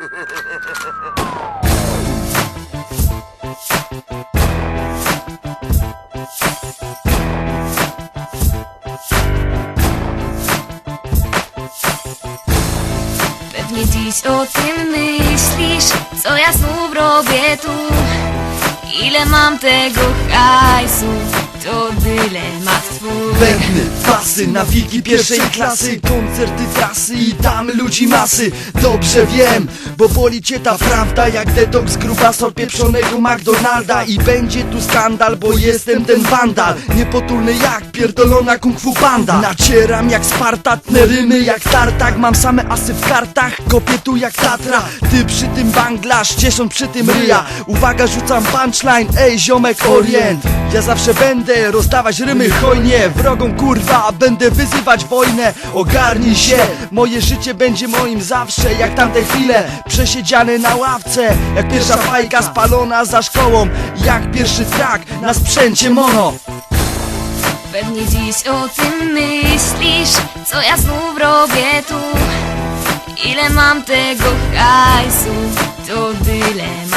Pewnie dziś o tym myślisz, co ja znów robię tu? Ile mam tego hajsu, to dylemat twój Bębny, pasy, nawiki pierwszej klasy Koncerty, trasy i tam ludzi masy. Dobrze wiem, bo boli cię ta prawda Jak detoks gruba sort pieprzonego McDonalda. I będzie tu skandal, bo jestem ten wandal. Niepotulny jak pierdolona kung fu panda. Nacieram jak Sparta, tnę rymy jak tartak. Mam same asy w kartach, kopię tu jak Tatra. Ty przy tym Banglasz, ciesząc przy tym ryja. Uwaga, rzucam punchline, ej ziomek orient. Ja zawsze będę rozdawać rymy hojnie. Wrogom kurwa, będę wyzywać wojnę. Ogarnij się, moje życie będzie moim zawsze Jak tamte chwile, przesiedziany na ławce. Jak pierwsza fajka spalona za szkołą Jak pierwszy track na sprzęcie mono. Pewnie dziś o tym myślisz, co ja znów robię tu? Ile mam tego hajsu, to dylemat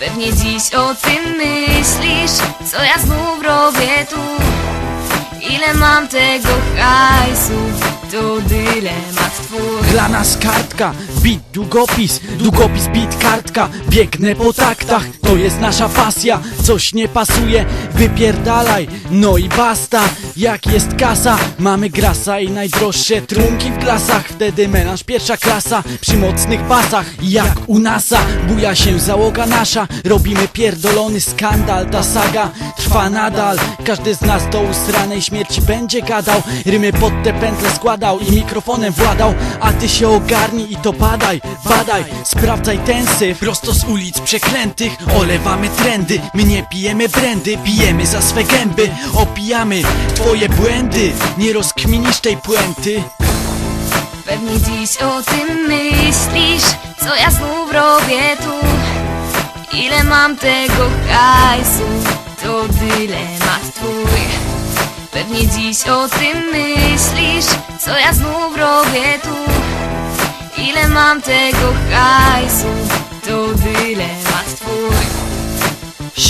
Pewnie dziś o tym myślisz, co ja znów robię tu? Ile mam tego hajsu, to dylemat twój. Dla nas kartka, bit, długopis, długopis, bit, kartka. Biegnę po taktach, to jest nasza pasja. Coś nie pasuje, wypierdalaj, no i basta Jak jest kasa, mamy grasa i najdroższe trunki w klasach. Wtedy melanż pierwsza klasa, przy mocnych basach. Jak u NASA, buja się załoga nasza. Robimy pierdolony skandal, ta saga trwa nadal. Każdy z nas do usranej śmierci będzie gadał. Rymy pod te pętle składał i mikrofonem władał. A ty się ogarnij i to badaj, badaj. Sprawdzaj ten syf prosto z ulic przeklętych. Olewamy trendy, my nie pijemy brandy. Pijemy za swe gęby, opijamy twoje błędy Nie rozkminisz tej puenty. Pewnie dziś o tym myślisz, co ja znów robię tu. Ile mam tego hajsu, to dylemat twój. Pewnie dziś o tym myślisz, co ja znów robię tu. Ile mam tego hajsu, to dylemat twój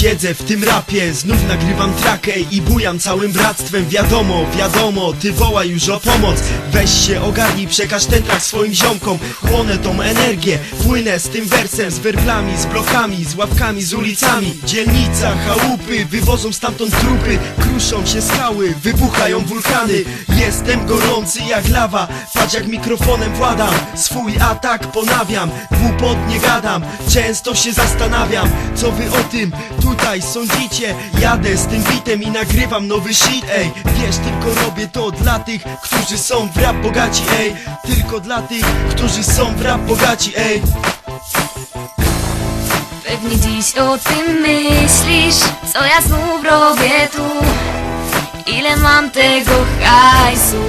Siedzę w tym rapie, znów nagrywam trakę i bujam całym bractwem. Wiadomo, wiadomo, ty wołaj już o pomoc. Weź się, ogarnij, przekaż ten track swoim ziomkom. Chłonę tą energię, płynę z tym wersem Z werblami, z blokami, z łapkami, z ulicami. Dzielnica, chałupy, wywożą stamtąd trupy. Kruszą się skały, wybuchają wulkany. Jestem gorący jak lawa, patrz jak mikrofonem władam. Swój atak ponawiam, głupot nie gadam Często się zastanawiam, co wy o tym tutaj sądzicie? Jadę z tym bitem i nagrywam nowy shit, ej. Wiesz, tylko robię to dla tych, którzy są w rap bogaci, ej. Tylko dla tych, którzy są w rap bogaci, ej. Pewnie dziś o tym myślisz, co ja znów robię tu? Ile mam tego hajsu,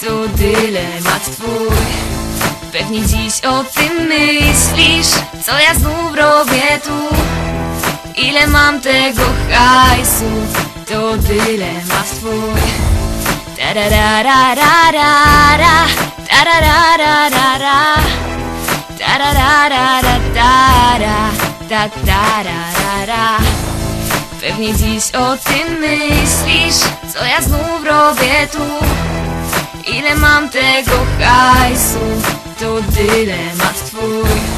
to dylemat twój. Pewnie dziś o tym myślisz, co ja znów robię tu Ile mam tego hajsu, to dylemat twój. Tararararara, tararararara Tararararara, ta tararara Pewnie dziś o tym myślisz, co ja znów robię tu. Ile mam tego hajsu, to dylemat twój